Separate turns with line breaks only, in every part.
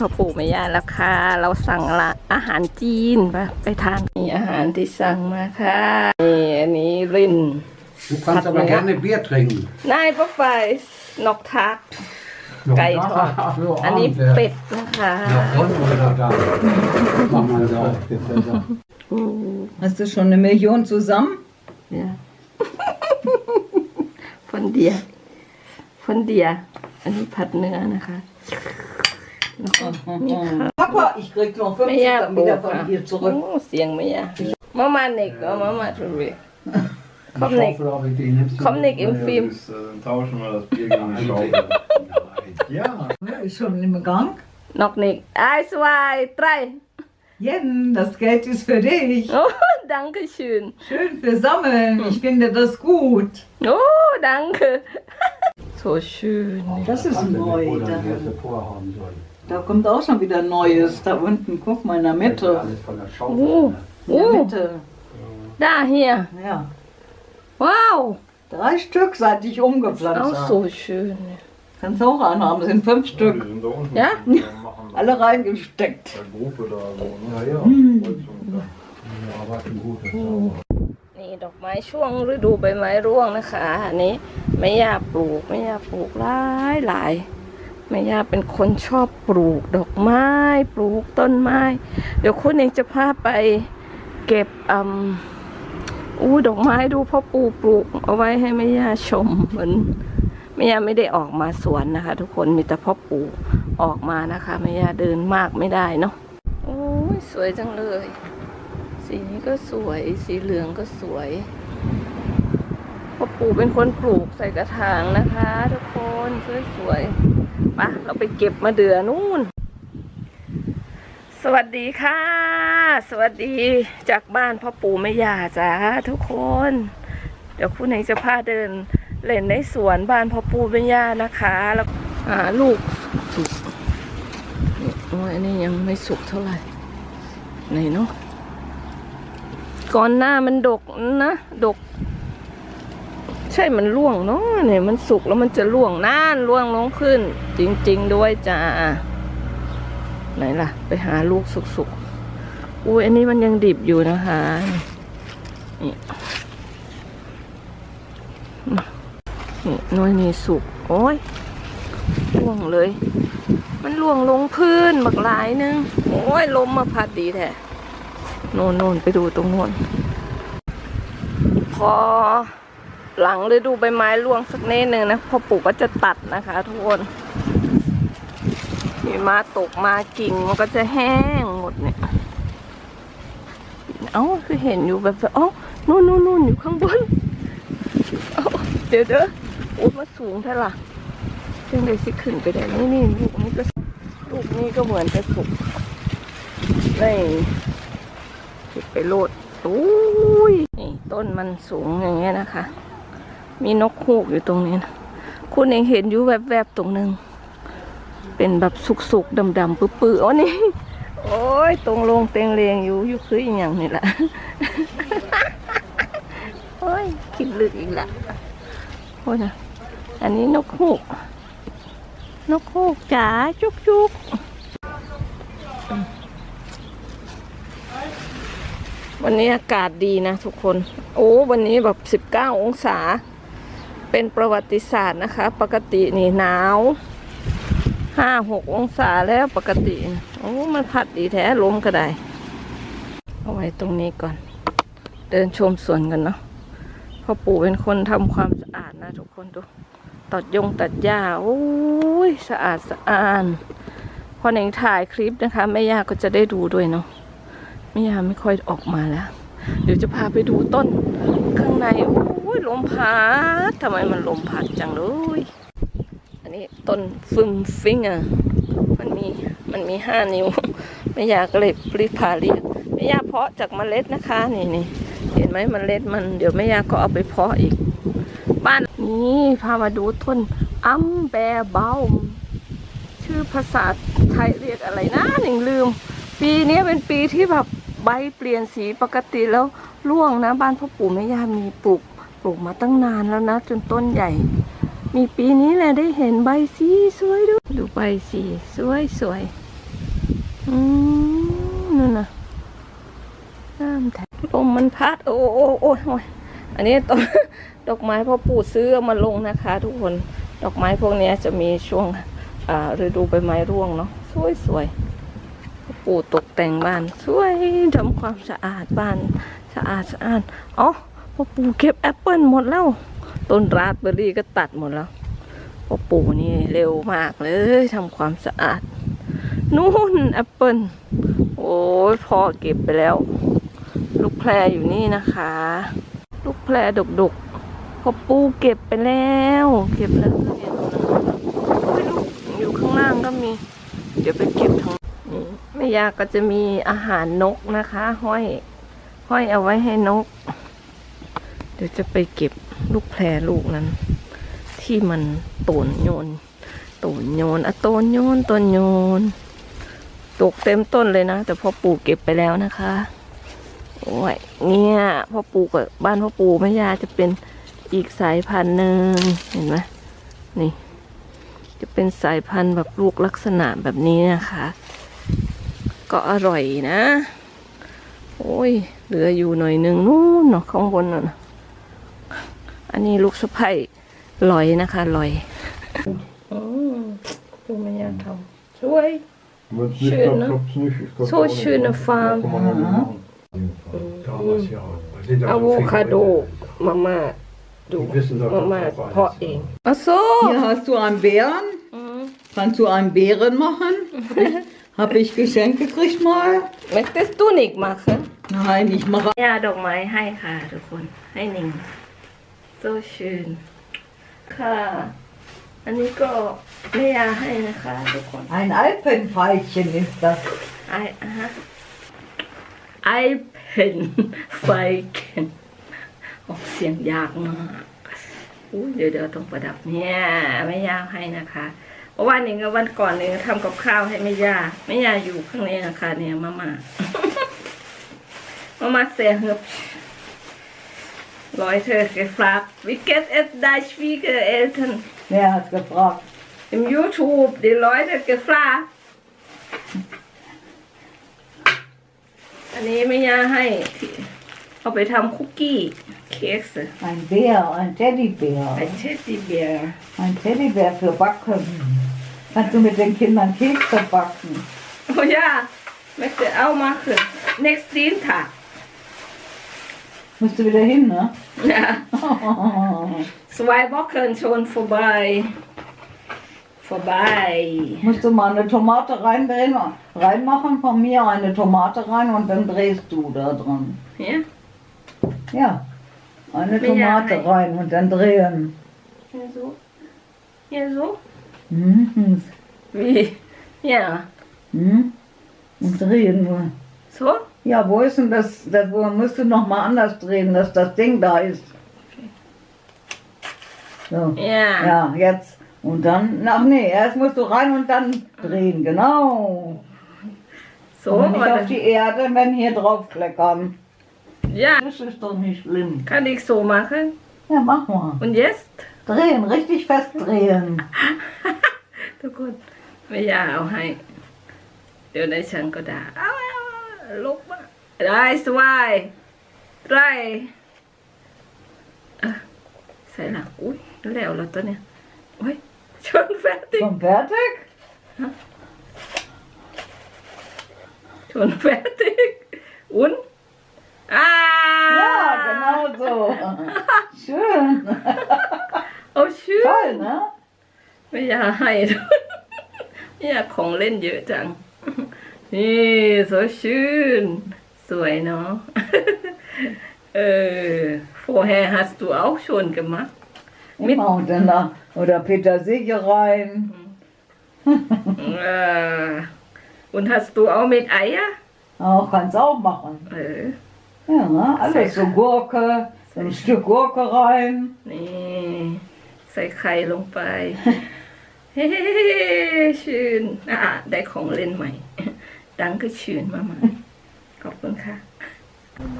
พ่อปู่แม่ย่าแล้วค่ะ เราสั่งละอาหารจีนไปไปทานนี่อาหารที่สั่งมาค่ะนี่อันนี้ริน
Du kannst aber
Hat man-
gerne Bier trinken.
นายป้าไปนกทัก ไก่ทอด
Ja,
อันนี้
Abend, ja.
เป็ดนะคะ
Ja, und oder da. Mach mal da.
Hast du schon eine Million zusammen?
เนี่ยคนเดียคนเดีย อันนี้ผัดเนื้อนะคะแล้วก็นี่ค่ะ
Papa, ich krieg noch
ไม่
50
ยาก
dann
ปลูก
wieder
ค่ะ
von dir
โอ้
zurück.
เสียงไม่ยากมามาเน็กก็มามาทุเรศ
Die
Komm, Nick.
Schaufel habe ich die nimmst du
Komm,
mit?
Nick, im
Ja,
Film.
das, äh, dann tauschen wir das Bier gegen die Schaufel.
Nein.
Ja,
Ist schon im Gang?
นกเน็กไอสวายไตร
Jen, das Geld ist für dich.
โอ้ดังคือชื่น
Schön für Sammeln. Ich finde das gut.
โอ้ดังคือโซชื่น
Das ist neu.
Oder
Da,
die hätte vorhaben sollen.
da kommt auch schon wieder Neues. Da unten, guck mal in der Mitte.
Alles von der
โอ้
Schaufel. ne?
โอ้
In der Mitte.
ด้าเฮีย
Ja.
ว้าว
Drei Stück, seit ich
เอา
umgepflanzt
โซ
habe.
ชื่น
Kannst du auch anhaben, sind fünf
die
Stück.
sind da unten.
Ja?
Wir machen
Alle reingesteckt.
Bei Gruppe da so, ne?
Ja, ja.
Kreuzung da.
Ja, aber ein gutes sauber.
นี่ดอกไม้ช่วงฤดูใบไม้ร่วงนะคะอันนี้ไม่ยาปลูกไม่ยาปลูกหลายหลายไ ม่ย่าเป็นคนชอบปลูกดอกไม้ ปลูกต้นไม้ เดี๋ยวคุณเองจะพาไปเก็บอืมอู้ดอกไม้ดูพ่อปู่ปลูกเอาไว้ให้แม่ย่าชมเหมือนแม่ย่าไม่ได้ออกมาสวนนะคะ ทุกคนมีแต่พ่อปู่ออกมานะคะแม่ย่าเดินมากไม่ได้เนาะโอ้ยสวยจังเลย สีนี้ก็สวย สีเหลืองก็สวยพ่อปู่เป็นคนปลูกใส่กระถางนะคะ ทุกคนสวยๆ ปะเราไปเก็บมาเดือนู่น สวัสดีค่ะ สวัสดีจากบ้านพ่อปู่แม่ย่าจ้าทุกคน เดี๋ยวคุณเองจะพาเดินเล่นในสวนบ้านพ่อปู่แม่ย่านะคะ แล้วหาลูกสุกโอ้ยอันนี้ยังไม่สุกเท่าไหร่ไหนเนาะก่อนหน้ามันดกนะ ดก ใช่มันร่วงเนาะเนี่ยมันสุกแล้วมันจะร่วงน่านร่วงลงขึ้น จริง ๆ ด้วยจ้าไหนล่ะ ไปหาลูกสุกๆอุ้ยอันนี้มันยังดิบอยู่นะคะนี่นี่น้อยนี่สุก โอ้ยร่วงเลย มันร่วงลงพื้นบักหลายนึง โอ้ยลมมาพัดดีแท้โน่นโน่นไปดูตรงโน่นพอ หลังฤดูใบไม้ร่วงสักนิดหนึ่งนะพอปู่ก็จะตัดนะคะทุกคนมีมาตกมากิ่งมันก็จะแห้งหมดเนี่ยเอ้าคือเห็นอยู่แบบเอ้านู่นนู่นนู่นอยู่ข้างบนเอ้าเดี๋ยวเด้ออุ้ยมาสูงเท่าล่ะจึงได้สิขึ้นไปได้นี่นี่ลูกนี้ก็ลูกนี้ก็เหมือนจะสุกนี่เก็บไปโลดอุ้ยนี่ต้นมันสูงอย่างเงี้ยนะคะ มีนกฮูกอยู่ตรงนี้นะคุณเองเห็นอยู่แวบๆตรงหนึ่งเป็นแบบสุกๆดำๆปื้อๆอ๋อนี่ โอ้ยตรงลงเตียงเรียงอยู่อยู่คืออีกอย่างนี่แหละโอ้ยคิดลึกอีกละโอ้ยนะอันนี้นกฮูก นกฮูกจ๋าจุกๆวันนี้อากาศดีนะทุกคน โอ้ วันนี้แบบ 19 องศา เป็นประวัติศาสตร์นะคะ ปกตินี่หนาว5-6องศาแล้วปกติโอ้มันพัดดีแท้ลมก็ได้ เอาไว้ตรงนี้ก่อน เดินชมสวนกันเนาะพ่อปู่เป็นคนทำความสะอาดนะทุกคนดูตัดยงตัดหญ้าโอ้ยสะอาดสะอาดพอหนังถ่ายคลิปนะคะแม่ย่าก็จะได้ดูด้วยเนาะไม่ย่าไม่ค่อยออกมาแล้ว เดี๋ยวจะพาไปดูต้นข้างในโอ้ ยลมพัดทำไมมันลมพัดจังเลยอันนี้ต้นฟึมฟิงอะมันมีมันมีห้านิ้ว ไม่ยาก็เลยปริพาเรียกไม่ยาเพาะจากเมล็ดนะคะนี่นี่เห็นไหมเมล็ดมันเดี๋ยวแม่ยาก็เอาไปเพาะอีก บ้านนี่พามาดูต้นอัมแบเบาชื่อภาษาไทยเรียกอะไรนะหนิงลืม ปีนี้เป็นปีที่แบบใบเปลี่ยนสีปกติแล้วร่วงนะ บ้านพ่อปู่แม่ย่ามีปลูก ลูกมาตั้งนานแล้วนะ จนต้นใหญ่ มีปีนี้แหละได้เห็นใบสีสวยด้วย ดูใบสีสวยสวยอืมนั่นนะน้ำแท้ลมมันพัด โอ้โอ้โอ้โอ้ยอันนี้ต้นดอกไม้พ่อปู่ซื้อมาลงนะคะ ทุกคนดอกไม้พวกนี้จะมีช่วงอ่าฤดูใบไม้ร่วงเนาะสวยสวยปู่ตกแต่งบ้าน สวยทำความสะอาดบ้าน สะอาดสะอาดอ๋อ พ่อปู่เก็บแอปเปิลหมดแล้ว ต้นราสเบอร์รี่ก็ตัดหมดแล้วพ่อปู่นี่เร็วมากเลยทำความสะอาด นู่นแอปเปิลโอ้ยพอเก็บไปแล้ว ลูกแพรอยู่นี่นะคะ ลูกแพรดกดกๆพ่อปู่เก็บไปแล้ว เก็บแล้วเนี่ยโอ้ยลูกอยู่ข้างล่างก็มี เดี๋ยวไปเก็บทางนี้แม่ยาก็จะมีอาหารนกนะคะ ห้อย ห้อยเอาไว้ให้นก เดี๋ยวจะไปเก็บลูกแพรลูกนั้น ที่มันโตนโยนโตนโยนอะโตนโยนโตนโยนตกเต็มต้นเลยนะ แต่พ่อปู่เก็บไปแล้วนะคะโอ้ยเนี่ยพ่อปู่กับบ้านพ่อปู่แม่ยาจะเป็นอีกสายพันธุ์หนึ่งเห็นไหมนี่ จะเป็นสายพันธุ์แบบลูกลักษณะแบบนี้นะคะ ก็อร่อยนะ โอ้ย เหลืออยู่หน่อยหนึ่งนู่นเนาะข้างบนน่ะ อันนี้ลูกสะใภ้ลอยนะคะลอยอืมดูแม่ยาทำสวย
Men
Schön, ne?
kloppt nicht. Ich
So schöne Farm.
Kann man noch nicht machen.
Damals ja. Das sind
อะ
aber
โว
Finger
คาโด
dabei.
มาม่าดู
Die wissen doch
มา
auch
ม่า
alles.
เพาะเองอะโซ
Hier hast du einen Bären. Kannst du einen Bären machen? Habe ich geschenkt gekriegt mal?
เมกเตสตูนิกมาค่ะ
Nein, ich mache
ยาดอกไม้ให้ค่ะทุกคนให้หนิง โซชื่นค่ะ อันนี้ก็แม่ยาให้นะคะทุกคน
ein Alpenveilchen ist das.
ไออะฮะไอเพนไฟเคนออกเสียงยากมากอู้เดี๋ยวเดี๋ยวต้องประดับเนี่ยแม่ยาให้นะคะเพราะว่าหนิงกับวันก่อนหนิงทำกับข้าวให้แม่ยาแม่ยาอยู่ข้างในนะคะเนี่ยมาม่ามาม่าเสียงบ Leute gefragt, wie geht es deinen Schwiegereltern?
Wer hat gefragt?
Im YouTube, die Leute gefragt. อันนี้ไม่ย่าให้ที่เอาไปทำคุกกี้ เค้กสิ
Ein Bär, ein Teddybär.
ไอเทดดี้เบียร์
Ein Teddybär für Backen. Kannst du mit den Kindern Kekse backen?
โอ้ย่าไม่จะเอามาขึ้น next Dienstag
Musst du wieder hin, ne?
ja zwei Wochen schon vorbei vorbei
Musst du mal eine Tomate reindrehen, reinmachen, von mir eine Tomate rein und dann drehst du da dran.
ja
Ja, eine
Ja,
Tomate
nein.
rein und dann drehen.
hier so hier so
Mhm.
wie ja
Mhm. Und drehen nur.
so
ja, wo ist denn das, das wo müsste noch mal anders drehen, dass das Ding da ist. So.
Ja.
Ja, jetzt. Und dann, ach nee, erst musst du rein und dann drehen, genau.
So,
und nicht auf die Erde, wenn hier drauf kleckern.
Ja.
Das ist doch nicht schlimm.
Kann ich so machen?
Ja, mach mal.
Und jetzt?
Drehen, richtig fest drehen.
du gut. Ja, auch ein. Du, das ist ein guter. mal. อาให้เดี๋ยวในฉันก็ด่าเอาเอาเอาลุกมาได้สวายได้เอ้อใส่หลังอุ้ยแล้วแล้วตัวเนี้ยโอ้ยชนแฟตติ
Schon fertig?
ชนแฟตติอุ่นอ่า
Ja, genau so. Schön.
โอ้ชื่อ
Toll, ne?
ไม่อยากให้ด้วยไม่อยากของเล่นเยอะจังนี่สวยชื่น สวยเนาะ เออ vorher hast du auch schon gemacht Mit-
Immer und dann da, oder Petersilie rein.
äh, und hast du auch mit Eier
Auch kannst auch machen.
เออ
Ja, ne? alles so Gurke, so ein Stück Gurke rein.
นี่ ใส่ไข่ลงไป เฮ้ชื่นอ่ะได้ ขอบคุณค่ะ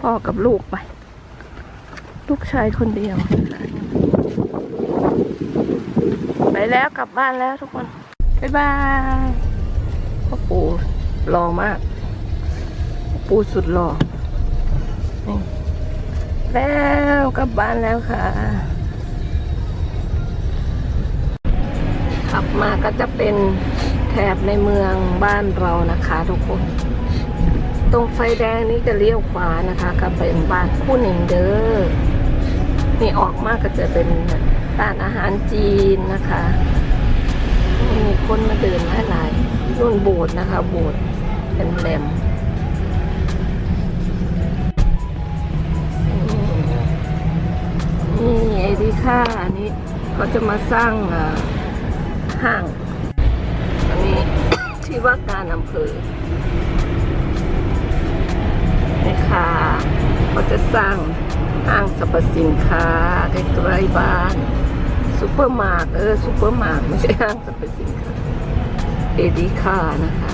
พ่อกับลูกไป ลูกชายคนเดียว ไปแล้วกลับบ้านแล้วทุกคน บ๊ายบายพ่อปู่หล่อมาก ปูสุดหล่อแล้วกลับบ้านแล้วค่ะ ขับมาก็จะเป็นแถบในเมืองบ้านเรานะคะทุกคน ตรงไฟแดงนี้จะเลี้ยวขวานะคะ ก็เป็นบ้านคู่หนึ่งเด้อนี่ออกมากก็จะเป็นร้านอาหารจีนนะคะมีคนมาเดินหลายๆรุ่นโบสถ์นะคะ โบสถ์เป็นแหลมนี่ไอ้ที่ค่าอันนี้เขาจะมาสร้างห้างอันนี้ที่ว่าการอำเภอ ให้ค่ะเขาจะสร้างห้างสรรพสินค้าใกล้ๆบ้านซูเปอร์มาร์ทเออซูเปอร์มาร์ทไม่ใช่ห้างสรรพสินค้าเอดีค่านะคะ